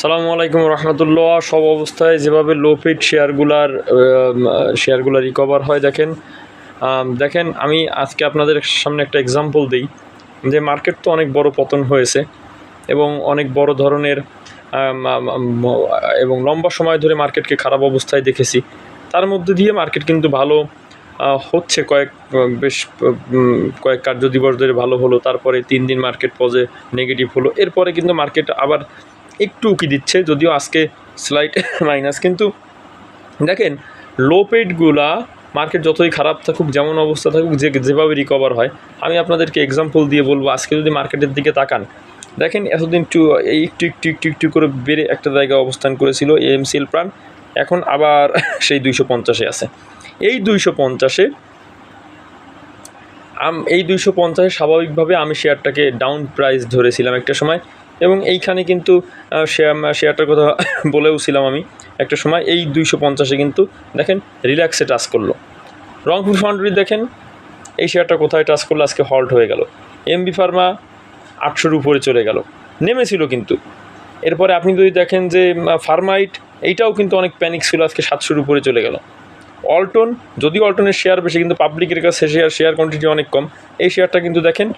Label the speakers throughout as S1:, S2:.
S1: সালামু আলাইকুম রহমতুল্লাহ। সব অবস্থায় যেভাবে লো পিট শেয়ারগুলার শেয়ারগুলো রিকভার হয়, দেখেন দেখেন, আমি আজকে আপনাদের সামনে একটা এক্সাম্পল দিই যে মার্কেট তো অনেক বড় পতন হয়েছে এবং অনেক বড় ধরনের এবং লম্বা সময় ধরে মার্কেটকে খারাপ অবস্থায় দেখেছি। তার মধ্যে দিয়ে মার্কেট কিন্তু ভালো হচ্ছে কয়েক, বেশ কয়েক কার্য দিবস ধরে ভালো হলো, তারপরে তিন দিন মার্কেট পজে নেগেটিভ হলো। এরপরে কিন্তু মার্কেট আবার একটু উকি দিচ্ছে, যদিও আজকে স্লাইড মাইনাস কিন্তু দেখেন লো পেডগুলা মার্কেট যতই খারাপ থাকুক, যেমন অবস্থা থাকুক, যে যেভাবে রিকভার হয়। আমি আপনাদেরকে এক্সাম্পল দিয়ে বলব, আজকে যদি মার্কেটের দিকে তাকান, দেখেন এতদিন একটু, এই একটু একটু একটু একটু করে বেড়ে একটা জায়গায় অবস্থান করেছিল এএমসিএল প্রাণ। এখন আবার সেই দুইশো পঞ্চাশে আছে। এই দুইশো পঞ্চাশে এই দুইশো পঞ্চাশে স্বাভাবিকভাবে আমি শেয়ারটাকে ডাউন প্রাইস ধরেছিলাম একটা সময়। এবং এইখানে কিন্তু শেয়ার শেয়ারটার কথা বলেও ছিলাম আমি একটা সময়, এই দুইশো পঞ্চাশে কিন্তু দেখেন রিল্যাক্সে টাচ করল। রংপুর ফাউন্ডারি দেখেন, এই শেয়ারটা কোথায় টাচ করল? আজকে হল্ট হয়ে গেল। এমবি ফার্মা আটশোর উপরে চলে গেল। নেমেছিল কিন্তু। এরপরে আপনি যদি দেখেন যে ফার্মাইট এইটাও কিন্তু অনেক প্যানিক ছিল, আজকে সাতশোর উপরে চলে গেল। অল্টন যদি অল্টনের শেয়ার বেশি, কিন্তু পাবলিকের কাছে শেয়ার শেয়ার কোয়ান্টিটি অনেক কম, এই শেয়ারটা কিন্তু দেখেন,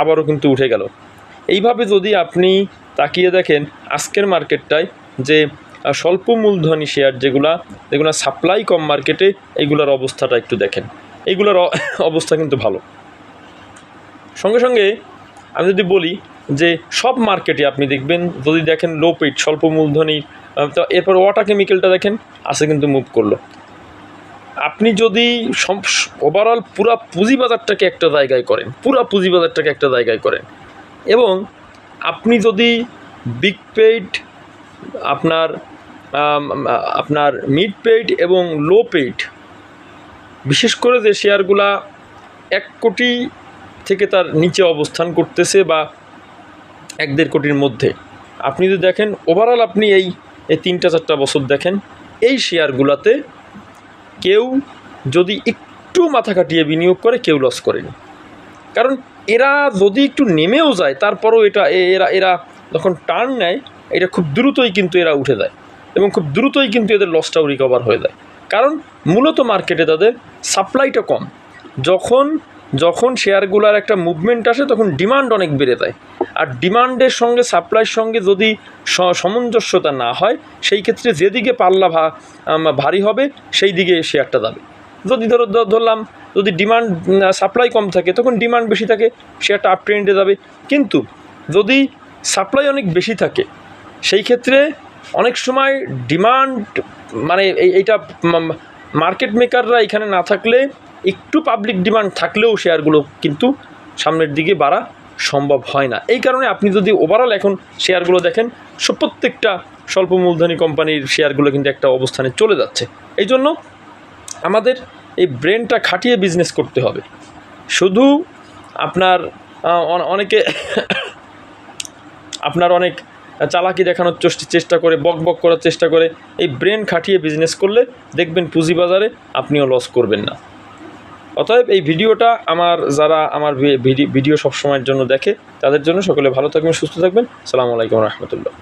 S1: আবারও কিন্তু উঠে গেল। এইভাবে যদি আপনি তাকিয়ে দেখেন আজকের মার্কেটটায় যে স্বল্প মূলধনী শেয়ার যেগুলা, যেগুলো সাপ্লাই কম মার্কেটে এইগুলোর অবস্থাটা একটু দেখেন। এইগুলোর অবস্থা কিন্তু ভালো। সঙ্গে সঙ্গে আমি যদি বলি যে, সব মার্কেটে আপনি দেখবেন, যদি দেখেন লো পেট স্বল্প মূলধনী তো এরপর ওয়াটার কেমিক্যালটা দেখেন আসে কিন্তু মুভ করল। আপনি যদি ওভারঅল পুরা পুঁজিবাজারটাকে একটা জায়গায় করেন, পুরা পুঁজিবাজারটাকে একটা জায়গায় করেন এবং আপনি যদি বিগ পেইড আপনার আপনার মিড পেইড এবং লো পেইড বিশেষ করে যে শেয়ারগুলা এক কোটি থেকে তার নিচে অবস্থান করতেছে বা এক দেড় কোটির মধ্যে, আপনি যদি দেখেন ওভারঅল আপনি এই এই তিনটা চারটা বছর দেখেন, এই শেয়ারগুলাতে কেউ যদি একটু মাথা কাটিয়ে বিনিয়োগ করে, কেউ লস করেনি। কারণ এরা যদি একটু নেমেও যায়, তারপরও এটা এরা এরা যখন টার্ন নেয়, এটা খুব দ্রুতই কিন্তু এরা উঠে যায় এবং খুব দ্রুতই কিন্তু এদের লসটাও রিকভার হয়ে যায়। কারণ মূলত মার্কেটে তাদের সাপ্লাইটা কম। যখন যখন শেয়ারগুলোর একটা মুভমেন্ট আসে, তখন ডিমান্ড অনেক বেড়ে যায়। আর ডিমান্ডের সঙ্গে সাপ্লাইয়ের সঙ্গে যদি সামঞ্জস্যতা না হয়, সেই ক্ষেত্রে যেদিকে পাল্লা ভা ভারী হবে সেই দিকে শেয়ারটা যাবে যদি ধরো ধরলাম, যদি ডিমান্ড সাপ্লাই কম থাকে, তখন ডিমান্ড বেশি থাকে শেয়ারটা আপ ট্রেন্ডে যাবে। কিন্তু যদি সাপ্লাই অনেক বেশি থাকে, সেই ক্ষেত্রে অনেক সময় ডিমান্ড মানে এই- এইটা মার্কেট মেকাররা এখানে না থাকলে একটু পাবলিক ডিমান্ড থাকলেও শেয়ারগুলো কিন্তু সামনের দিকে বাড়া সম্ভব হয় না। এই কারণে আপনি যদি ওভারঅল এখন শেয়ারগুলো দেখেন প্রত্যেকটা স্বল্প মূলধনী কোম্পানির শেয়ারগুলো কিন্তু একটা অবস্থানে চলে যাচ্ছে। এই জন্য আমাদের এই ব্রেনটা খাটিয়ে বিজনেস করতে হবে। শুধু আপনার অনেকে আপনার অনেক চালাকি দেখানোর চেষ্টা- করে, বক বক করার চেষ্টা করে, এই ব্রেন খাটিয়ে বিজনেস করলে দেখবেন পুঁজিবাজারে আপনিও লস করবেন না। অতএব এই ভিডিওটা আমার, যারা আমার ভিডি- ভিডিও সবসময়ের জন্য দেখে, তাদের জন্য সকলে ভালো থাকবেন, সুস্থ থাকবেন। সালামু আলাইকুম রহমতুল্লাহ।